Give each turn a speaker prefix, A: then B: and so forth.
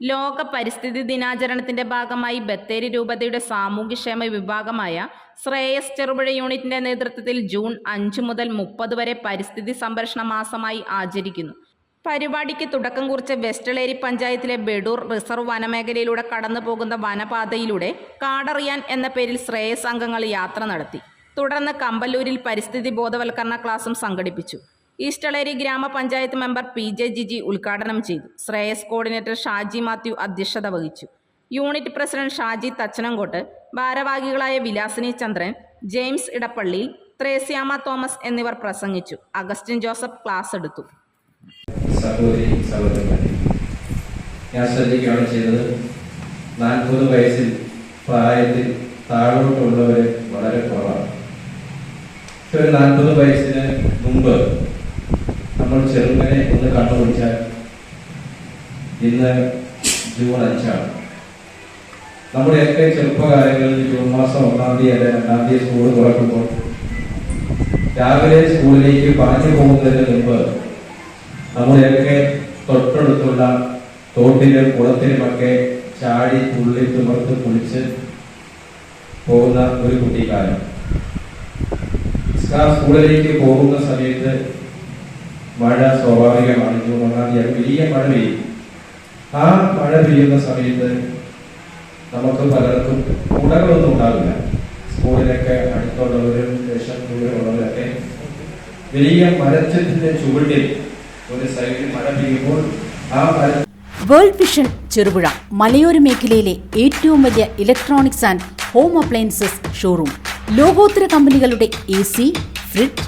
A: ലോക പരിസ്ഥിതി ദിനാചരണത്തിന്റെ ഭാഗമായി ബത്തേരി രൂപതയുടെ സാമൂഹ്യക്ഷേമ വിഭാഗമായ ശ്രേയസ് ചെറുപുഴ യൂണിറ്റിന്റെ നേതൃത്വത്തിൽ ജൂൺ അഞ്ച് മുതൽ മുപ്പത് വരെ പരിസ്ഥിതി സംരക്ഷണ മാസമായി ആചരിക്കുന്നു. പരിപാടിക്ക് തുടക്കം കുറിച്ച വെസ്റ്റളേരി പഞ്ചായത്തിലെ ബെഡൂർ റിസർവ് വനമേഖലയിലൂടെ കടന്നു പോകുന്ന വനപാതയിലൂടെ കാടറിയാൻ എന്ന പേരിൽ ശ്രേയസ് അംഗങ്ങൾ യാത്ര നടത്തി. തുടർന്ന് കമ്പല്ലൂരിൽ പരിസ്ഥിതി ബോധവൽക്കരണ ക്ലാസും സംഘടിപ്പിച്ചു. ഈസ്റ്റളേരി ഗ്രാമപഞ്ചായത്ത് മെമ്പർ പി ജെ ജിജി ഉദ്ഘാടനം ചെയ്തു. ശ്രേയസ് കോർഡിനേറ്റർ ഷാജി മാത്യു അധ്യക്ഷത വഹിച്ചു. യൂണിറ്റ് പ്രസിഡന്റ് ഷാജി തച്ചനങ്കോട്ട് ഭാരവാഹികളായ വിലാസിനി ചന്ദ്രൻ ജെയിംസ് ഇടപ്പള്ളി ത്രേസ്യാമ തോമസ് എന്നിവർ പ്രസംഗിച്ചു. അഗസ്റ്റിൻ ജോസഫ് ക്ലാസ് എടുത്തു.
B: ഞാൻ ശ്രദ്ധിക്കുകയാണ് ചെയ്തത് നാൽപ്പത് വയസ്സിൽ പ്രായത്തിൽ താഴോട്ടുള്ളവർ വളരെ കുറവാണ്. ഒരു നാൽപ്പത് വയസ്സിന് മുമ്പ് നമ്മൾ ചെറുങ്ങനെ ഒന്ന് കണ്ടുപിടിച്ചാൽ ഇന്ന് ജൂൺ അഞ്ചാണ്. നമ്മുടെയൊക്കെ ചെറുപ്പകാലങ്ങളിൽ ജൂൺ മാസം ഒന്നാം തീയതി അല്ലെ രണ്ടാം തീയതി സ്കൂൾ തുറക്കുമ്പോൾ രാവിലെ സ്കൂളിലേക്ക് പറഞ്ഞു പോകുന്നതിന് മുമ്പ് നമ്മുടെയൊക്കെ തൊട്ടടുത്തുള്ള തോട്ടിലും കുളത്തിലുമൊക്കെ ചാടി തുള്ളി തുമർത്ത് കുളിച്ച് പോകുന്ന ഒരു കുട്ടിക്കാലം. സ്കൂളിലേക്ക് പോകുന്ന സമയത്ത് മഴ സ്വാഭാവികമാണ്. ജൂൺ ഒന്നാം തീയതി വലിയ മഴ പെയ്യും. ആ മഴ പെയ്യുന്ന സമയത്ത് നമുക്ക് പലർക്കും കുടകളൊന്നും ഉണ്ടാവില്ല. സ്കൂളിലൊക്കെ അടുത്തുള്ളവരും ദേശം ദൂരമുള്ളവരൊക്കെ വലിയ മരച്ചത്തിന്റെ ചുവട്ടിൽ ഒരു സൈഡിൽ മഴ പെയ്യുമ്പോൾ ആ മര
C: വേൾഡ് വിഷൻ ചെറുപുഴ മലയോര മേഖലയിലെ ഏറ്റവും വലിയ electronics and home appliances showroom. ലോകോത്തര കമ്പനികളുടെ A C fridge